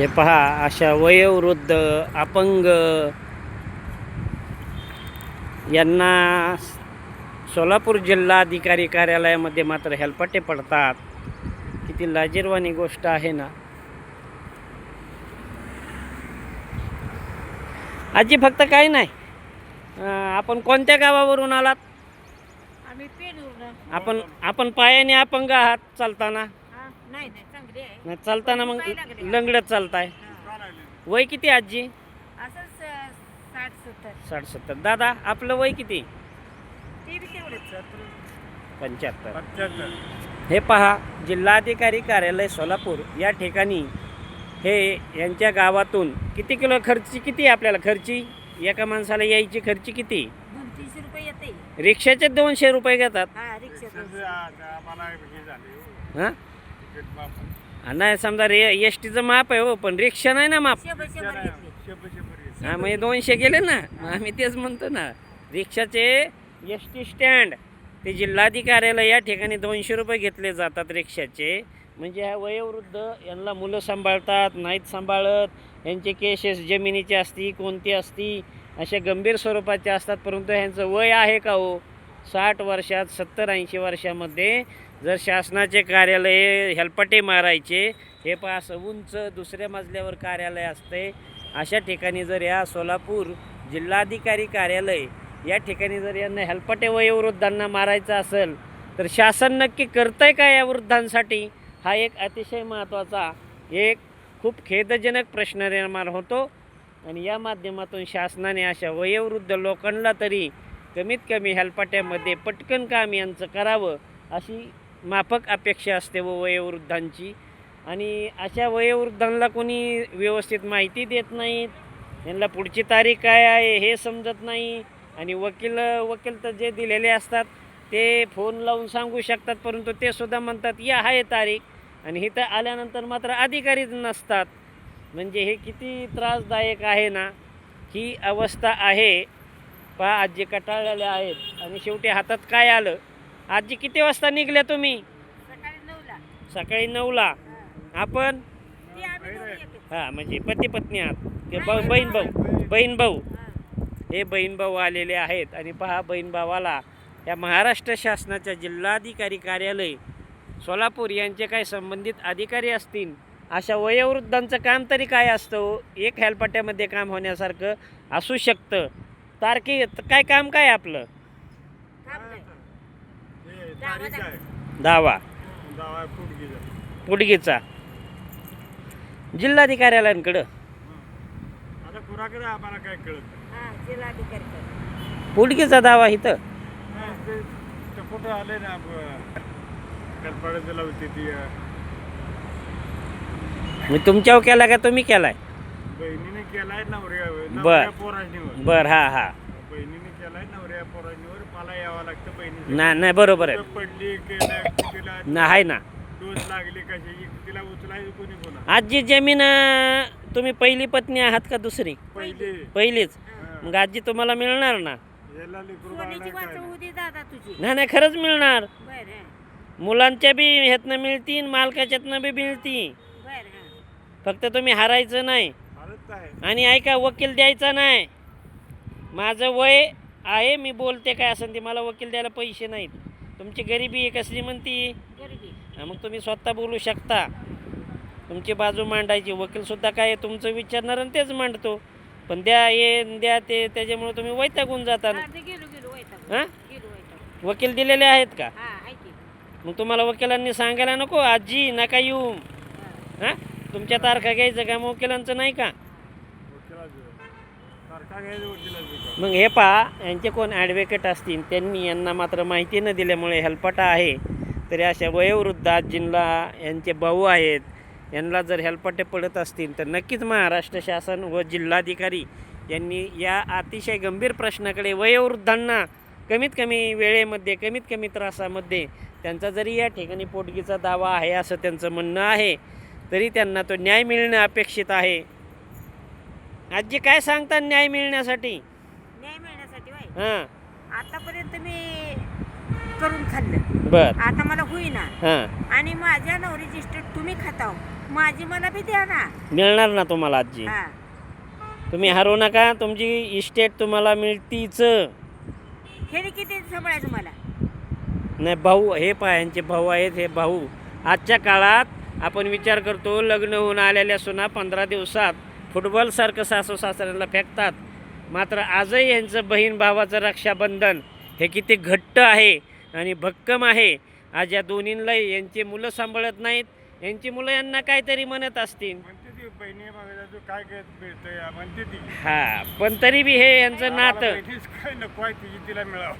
हे पहा अशा वयोवृद्ध अपंग यांना सोलापूर जिल्हाधिकारी कार्यालयामध्ये मात्र हेलपाटे पडतात. किती लाजीरवाणी गोष्ट आहे ना. आजी फक्त काही नाही. आपण कोणत्या गावावरून आलात? आपण आपण पायाने अपंग आहात चालताना? नाही. नाही, चालताना मग पाय लागले. लंगडत चालताय. वय किती आजी? असंच अं, साठ सत्तर. साठ सत्तर. दादा आपलं वय किती? ते बी तेवढंच पंच्याहत्तर. हे पहा जिल्हाधिकारी कार्यालय सोलापूर या ठिकाणी हे यांच्या गावातून किती किलो खर्ची किती आपल्याला खर्ची? एका माणसाला यायची खर्ची किती? दोन तीनशे रुपये येते. रिक्षाचे दोनशे रुपये घेतात. हा रिक्षा हां नाही समजा रे एस टीचं माप आहे हो पण रिक्षा नाही ना माप. हा म्हणजे दोनशे गेले ना आम्ही तेच म्हणतो ना रिक्षाचे एस टी स्टँड ते जिल्हाधिकार्याला या ठिकाणी दोनशे रुपये घेतले जातात रिक्षाचे. म्हणजे ह्या वयोवृद्ध यांना मुलं सांभाळतात नाहीत सांभाळत यांचे केसेस जमिनीचे असती कोणती असती अशा गंभीर स्वरूपाचे असतात परंतु ह्यांचं वय आहे का हो? साठ वर्षात सत्तर ऐंशी वर्षामध्ये जर शासनाचे कार्यालय हेलपटे मारायचे हे पहा असं उंच दुसऱ्या मजल्यावर कार्यालय असते अशा ठिकाणी जर या सोलापूर जिल्हाधिकारी कार्यालय या ठिकाणी जर यांना हेलपटे वयोवृद्धांना मारायचं असेल तर शासन नक्की करतंय का या वृद्धांसाठी? हा एक अतिशय महत्त्वाचा एक खूप खेदजनक प्रश्न निर्माण होतो. आणि या माध्यमातून शासनाने अशा वयोवृद्ध लोकांना तरी कमीत कमी हेलपाट्यामध्ये पटकन काम यांचं करावं अशी माफक अपेक्षा असते व वयोवृद्धांची. आणि अशा वयोवृद्धांना कोणी व्यवस्थित माहिती देत नाहीत यांना पुढची तारीख काय आहे हे समजत नाही. आणि वकील वकील तर जे दिलेले असतात ते फोन लावून सांगू शकतात परंतु ते सुद्धा म्हणतात या आहे तारीख. आणि इथं आल्यानंतर मात्र अधिकारीच नसतात. म्हणजे हे किती त्रासदायक आहे ना ही अवस्था आहे. पहा आजी कटाळलेल्या आहेत. आणि शेवटी हातात काय आलं? आजी किती वाजता निघल्या तुम्ही? सकाळी नऊला. आपण? हां म्हणजे पती पत्नी आहात बहीण भाऊ. बहीण भाऊ. हा. हे बहीण भाऊ आलेले आहेत. आणि पहा बहीण भावाला या महाराष्ट्र शासनाच्या जिल्हाधिकारी कार्यालय सोलापूर यांचे काही संबंधित अधिकारी असतील अशा वयोवृद्धांचं काम तरी काय असतं हो? एक हेलपाट्यामध्ये काम होण्यासारखं असू शकतं. तारखे काय काम काय आपलं. दावा. पुडगीचा. जिल्हाधिकाऱ्यालांकडं हा. पुडगीचा दावा इथं? कुठं आले ना मी तुमच्यावर केला का तुम्ही केलाय? बहिणीने केलाय नवऱ्या बर. नवऱ्या पोरांनीवर. बर हा हा. बहिणीने केलाय नवऱ्या पोरांनीवर मला यावं लागतं बहिणी ना नाही बरोबर आहे. पडली केलं तिला नाही ना. डोस लागली कशाची तिला उचलायची कोणी कोणा आजी जमीन अं, तुम्ही पहिली पत्नी आहात का दुसरी? पहिली. पहिलीच. मग आजी तुम्हाला मिळणार ना? याला लेकरू सोन्याची बाळाला काय वाचव दे दादा तुझी. नाही नाही खरंच मिळणार. बर. हा मुलांच्या बी ह्यातनं मिळतील मालकाच्यातनं बी मिळतील. बर. हा फक्त तुम्ही हारायचं नाही. आहे आणि ऐका वकील द्यायचा नाही. माझं वय आहे मी बोलते काय असेल ते मला वकील द्यायला पैसे नाहीत. तुमची गरिबी आहे कसली म्हणती गरिबी. हा, मग तुम्ही स्वतः बोलू शकता. तुमची बाजू मांडायची. वकीलसुद्धा काय तुमचं विचारणार आणि तेच मांडतो. पण द्या ये द्या ते त्याच्यामुळे तुम्ही वैतागून जाता हा, हां? वकील दिलेले आहेत का? हा आहे की. मग तुम्हाला वकिलांनी सांगायला नको आजी नका येऊ. हा. तुमच्या तारखा घ्यायचं का? मग वकिलांचं नाही का? मग हे पहा यांचे कोण ॲडव्होकेट असतील? त्यांनी यांना मात्र माहिती न दिल्यामुळे हेलपाटा आहे. तरी अशा वयोवृद्ध आजींना यांचे भाऊ आहेत. यांना जर हेलपाटे पडत असतील तर नक्कीच महाराष्ट्र शासन व जिल्हाधिकारी यांनी या अतिशय गंभीर प्रश्नाकडे वयोवृद्धांना कमीत कमी वेळेमध्ये कमीत कमी त्रासामध्ये त्यांचा जरी या ठिकाणी पोटगीचा दावा आहे असं त्यांचं म्हणणं आहे तरी त्यांना तो न्याय मिळणं अपेक्षित आहे. आजी काय सांगतात न्याय मिळण्यासाठी? न्याय मिळण्यासाठी वाय हां. आतापर्यंत मी करून खाल्लं. बर. आता मला होईना. हां. आणि माझ्या नवरीची इस्टेट तुम्ही खाताव. माझी मला बी द्या ना. मिळणार ना तुम्हाला आजी? हा. तुम्ही हरवू नका. तुमची इस्टेट तुम्हाला मिळतीच. खेळी किती सांभाळायचं मला? नाही भाऊ हे पहा यांचे भाऊ आहेत हे भाऊ. आजच्या काळात आपण विचार करतो लग्न होऊन आलेल्या सुना पंधरा दिवसात फुटबॉलसारखं सासू सासऱ्यांना फेकतात. मात्र आजही यांचं बहीण भावाचं रक्षाबंधन हे किती घट्ट आहे आणि भक्कम आहे. आज या दोन्हींना यांची मुलं सांभाळत नाहीत. यांची मुलं यांना काहीतरी म्हणत असतील. हा पण तरी बी हे यांचं नातं. तिला मिळावं.